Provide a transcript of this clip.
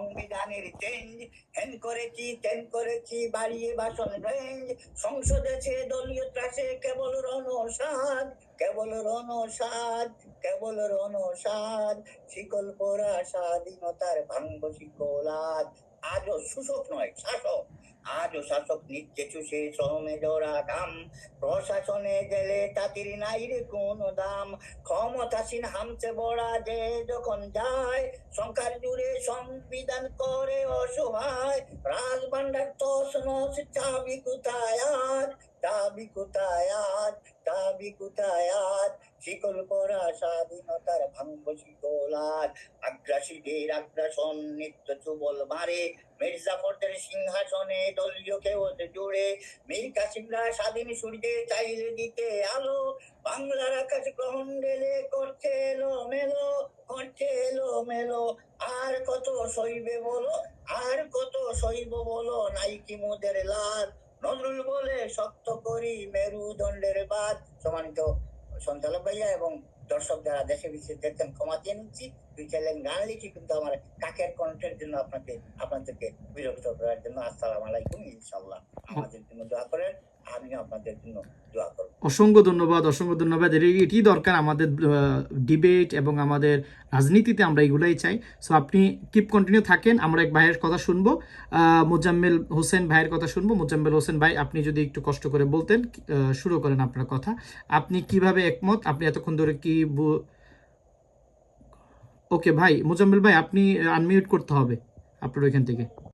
সংবিধানের চেঞ্জ হেন করেছি তেন করেছি, বাড়িয়ে বাসন রেঞ্জ সংসদে সে দলীয় ত্রাসে কেবল রণসাদ কেবল রণসাদ কেবল রণসাদ শিকল পরা স্বাধীনতার ভাঙ্গ শিকলাদ আজও শোষক নয়, শাসক। আজও শাসক নিচ্ছে সে শ্রমে জোড়া কাম প্রশাসনে গেলে তাতির নাই রে কোনো দাম। ক্ষমতাসীন হামছে বড়া যে যখন যায়, সংখ্যার জুড়ে সংবিধান করে অসহায়। রাজভান্ডার নস চাবি কোথায় আজ? চাবি কোথায় চাবি কোথায় শিকল পরা স্বাধীনতার ভাঙ্গ শিকল আজ। আগ্রাসীদের আগ্রাসন নিত্য চুবল মারে মির্জাফরদের সিংহাসনে দলীয় কেউ জুড়ে মীর কাসিমরা স্বাধীন সূর্যে চাইলে দিতে আলো। বাংলার আকাশ গ্রহণ গেলে করছে এলো মেলো করছে এলো মেলো আর কত সইবে বলো? আর কত সইব বলো? নাই কি মোদের লাল। নজরুল বলে শক্ত করি মেরুদণ্ডের বাদ। সম্মানিত সঞ্চালক ভাইয়া এবং দর্শক যারা দেশে বিদেশে দেখতেন ক্ষমা চেয়ে নিচ্ছি। দুই চাইলেন গান লিখি, কিন্তু আমার কাকের কণ্ঠের জন্য আপনাকে, আপনাদেরকে বিরক্ত করার জন্য আসসালাম আলাইকুম ইনশাল্লাহ আমাদের জন্য দোয়া করেন, আমিও আপনাদের জন্য দোয়া করব অসংখ্য ধন্যবাদ অসংখ্য ধন্যবাদ। এটি দরকার আমাদের ডিবেট এবং আমাদের রাজনীতিতে আমরা এগুলাই চাই। সো আপনি কিপ কন্টিনিউ থাকেন, আমরা এক ভাইয়ের কথা শুনব। মোজাম্মেল হোসেন ভাইয়ের কথা শুনব। মোজাম্মেল হোসেন ভাই, আপনি যদি একটু কষ্ট করে বলতেন শুরু করেন আপনার কথা। আপনি কীভাবে একমত? আপনি এতক্ষণ ধরে কি ওকে ভাই, মোজাম্মেল ভাই, আপনি আনমিউট করতে হবে আপনার ওইখান থেকে।